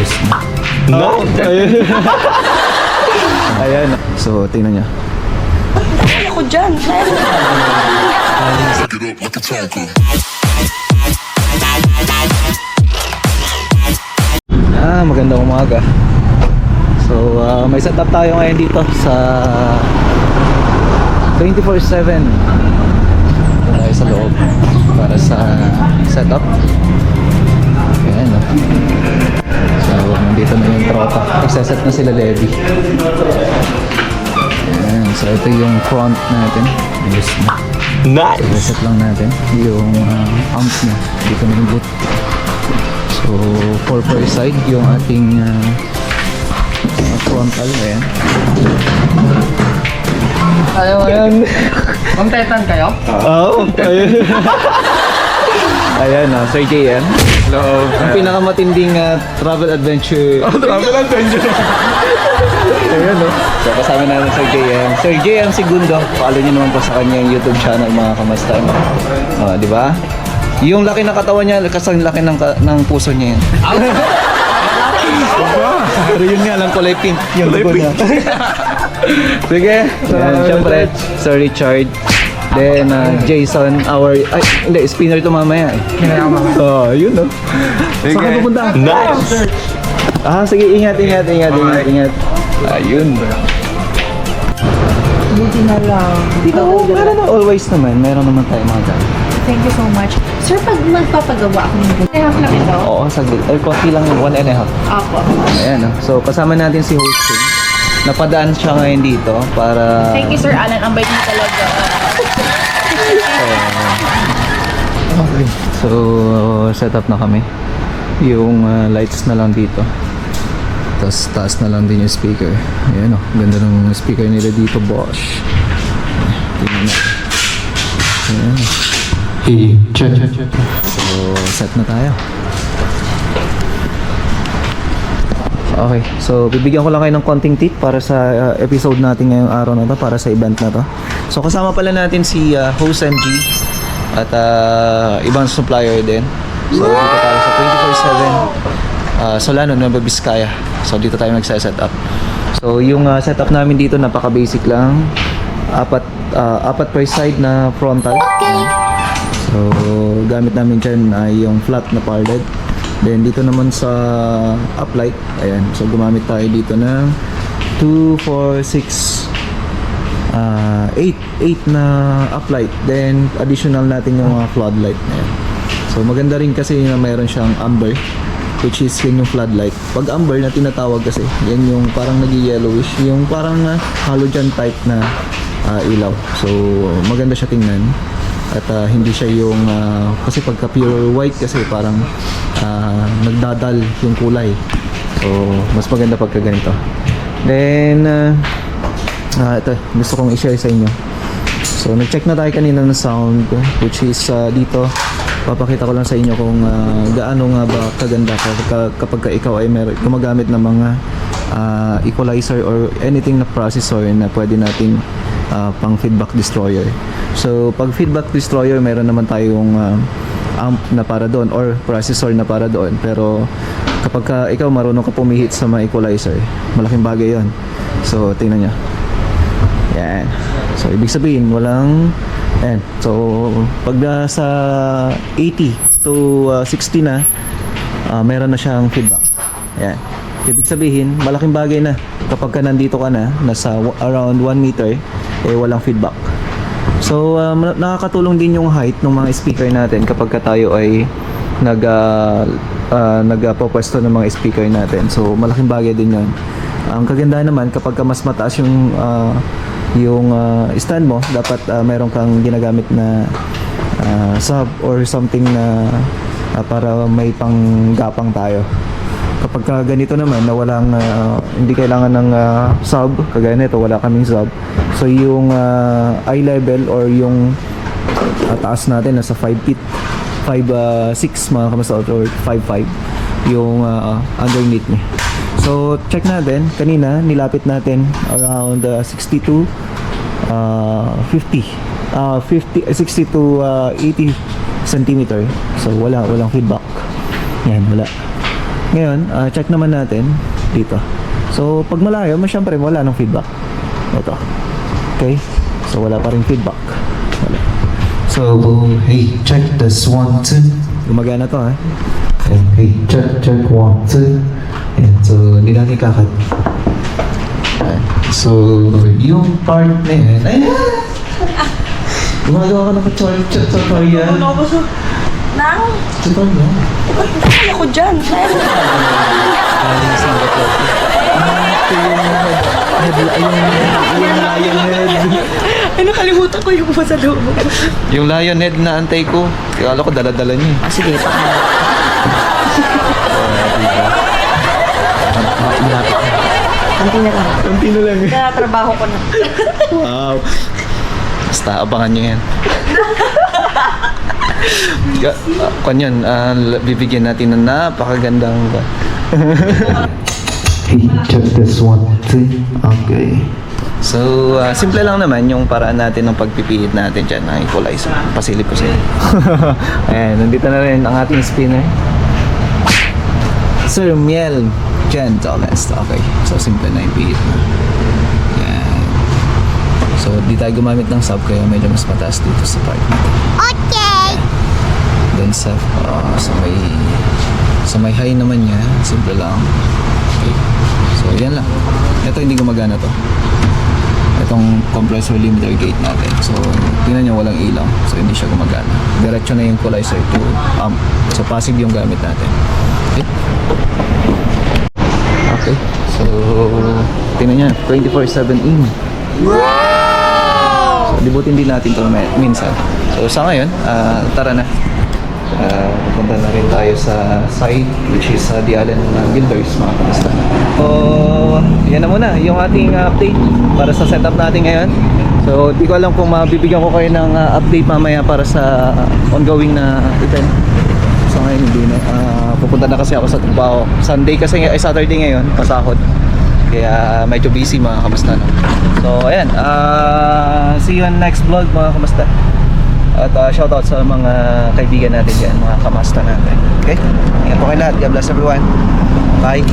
Ayos na. No? Ayun. Ayan. So, tingnan niya. Kaya ko dyan. Kaya ko Ah, magandang umaga. So, ah, may setup tayo ngayon dito sa 24-7. Ito tayo sa loob para sa setup. Nagsaset na sila Levi. Ayan, so ito yung front natin. Ayos na. Nice! Reset lang natin yung ah, amp niya. Dito na yung boot. So, 4 per side yung ating ah, frontal. Ayan. Ayaw, Ayan. Ma'am Tetan kayo? Oo. Ayun. Ayan, ah, Sir JM. Hello. Ang pinakamatinding ah, travel adventure. Travel adventure. Ayan, no? So, kasama namin Sir JM. Sir JM Segundo. Follow niyo naman po sa kanyang YouTube channel, mga kamastan. Ah, di ba? Yung laki ng katawan niya, kasang laki ng, ka- ng puso niya yan. Pero yun nga lang, kulay pink yung dugo niya. Sige. Ayan, syempre, Sir Richard. Then, uh, Jason, our... Ay, hindi, spinner to mamaya eh. Oh, yun no. Saan ka pupunta? Nice! Ah, sige, ingat, ingat, ingat, ingat, ingat. Ayun. Buti na lang. Dito, oh, meron na always naman. Meron naman tayo mga ganun. Thank you so much. Sir, pag magpapagawa ako ng buti, half lang ito. Oo, saglit. Ay, konti lang yung one and a half. Apo. Ayan, no? So, kasama natin si Hosting. Napadaan siya ngayon dito para... Thank you, Sir Alan. Ang bait niyo talaga. So, set up na kami. Yung uh, lights na lang dito. Tapos, taas na lang din yung speaker. Ayan, oh. Ganda ng speaker nila dito, Bosch. Tingnan na. Ayan. Check, check, check. So, set na tayo. Okay, so bibigyan ko lang kayo ng konting tip para sa uh, episode natin ngayong araw na to, para sa event na to. So, kasama pala natin si uh, Host MG at uh, ibang supplier din. So, dito tayo sa 24-7 uh, Solano, Nueva Vizcaya. So, dito tayo nagsa-set up. So, yung uh, setup namin dito, napaka-basic lang. Apat, uh, apat per side na frontal. So, gamit namin dyan ay yung flat na power LED. Then, dito naman sa uplight, ayan. So, gumamit tayo dito ng 2, 4, 6, ah 8, 8 na uplight. Then, additional natin yung mga floodlight na yan. So, maganda rin kasi na mayroon siyang amber which is yun yung floodlight. Pag amber na tinatawag kasi, yan yung parang nag-yellowish, yung parang uh, halogen type na ah, ilaw. So, maganda siya tingnan at ah, hindi siya yung ah, kasi pagka pure white kasi parang ah, nagdadal yung kulay so mas maganda pagka ganito then ah, ah, ito gusto kong i-share sa inyo so nag-check na tayo kanina ng sound which is ah, dito papakita ko lang sa inyo kung ah, gaano nga ba kaganda kapag, kapag ka ikaw ay meron gumagamit ng mga ah, equalizer or anything na processor na pwede nating ah, pang feedback destroyer. So, pag feedback destroyer, meron naman tayong ah, amp na para doon or processor na para doon. Pero kapag ka ikaw marunong ka pumihit sa mga equalizer, malaking bagay yon. So, tingnan nyo. Yan. So, ibig sabihin, walang Ayan. So, pag nasa 80 to ah, 60 na, ah, meron na siyang feedback. Ayan. Ibig sabihin, malaking bagay na kapag ka nandito ka na, nasa around 1 meter, eh walang feedback. So, um, na- nakakatulong din yung height ng mga speaker natin kapag ka tayo ay nag uh, uh, nagpopwesto ng mga speaker natin. So, malaking bagay din 'yon. Ang kagandahan naman kapag ka mas mataas yung ah, yung ah, stand mo, dapat ah, meron kang ginagamit na ah, sub or something na ah, para may panggapang tayo. Kapag ka ganito naman na walang ah, hindi kailangan ng ah, sub, kagaya nito wala kaming sub. So yung ah, eye level or yung ah, taas natin nasa 5 feet 5 6 mga kamasal or 5'5 yung ah, underneath niya. So check natin kanina nilapit natin around ah, 62 ah, 50 ah 50 eh, 60 to ah, 80 centimeter. So wala walang feedback. Yan wala. Ngayon, ah, check naman natin dito. So, pag malayo, mas syempre wala nang feedback. Ito. Okay? So, wala pa rin feedback. Wala. So, hey, check this one, two. Gumagana to, ha? Hey, check, check, one, two. And, so, hindi natin kakat. So, yung part na yan, ayan! Gumagawa ka ng tutorial. Ano ko sa... Nang? Tutorial? Ano ko dyan? Galing Singapore. Ito yung head, head, yung, yung lion head. Ay, nakalimutan ko yung sa loob. Yung lion head na antay ko. Kala ko dala-dala niya. Ah, sige, baka. Kunti na lang. Kunti na lang. Nakatrabaho ko na. Wow. Basta abangan niyo yan. Ya, uh, kanyan, ah, l- bibigyan natin ng napakagandang Hey, check this one, two. Okay. So, ah, simple lang naman yung paraan natin ng pagpipihit natin dyan ng equalizer. Pasilip ko sa'yo. Ayan, nandito na rin ang ating spinner. Sir Miel Gentleness. Okay, so simple na yung pihit na. Yan. So, di tayo gumamit ng sub kaya medyo mas mataas dito sa part na to. Okay! Then sa, ah, sa may sa may high naman niya, simple lang. So, yan lang. Ito hindi gumagana to. Itong compressor limiter gate natin. So, tingnan niyo walang ilaw. So, hindi siya gumagana. Diretso na yung equalizer to amp. So, passive yung gamit natin. Okay. Okay. So, tingnan niya. 24-7 in. So, libutin din natin ito minsan. So, sa ngayon, ah, tara na. Uh, pupunta na rin tayo sa site which is uh, Dialan uh, Builders mga kamusta. So, yan na muna yung ating uh, update para sa setup natin ngayon. So, di ko alam kung mabibigyan ko kayo ng uh, update mamaya para sa ongoing na event. So, ngayon hindi na. Uh, pupunta na kasi ako sa trabaho. Sunday kasi, ay Saturday ngayon, pasahod. Kaya medyo busy mga kamusta. No? So, ayan. Uh, see you on next vlog mga kamusta. At uh, shoutout sa mga kaibigan natin dyan, mga kamasta natin. Okay? Ingat po kayo lahat. God bless everyone. Bye.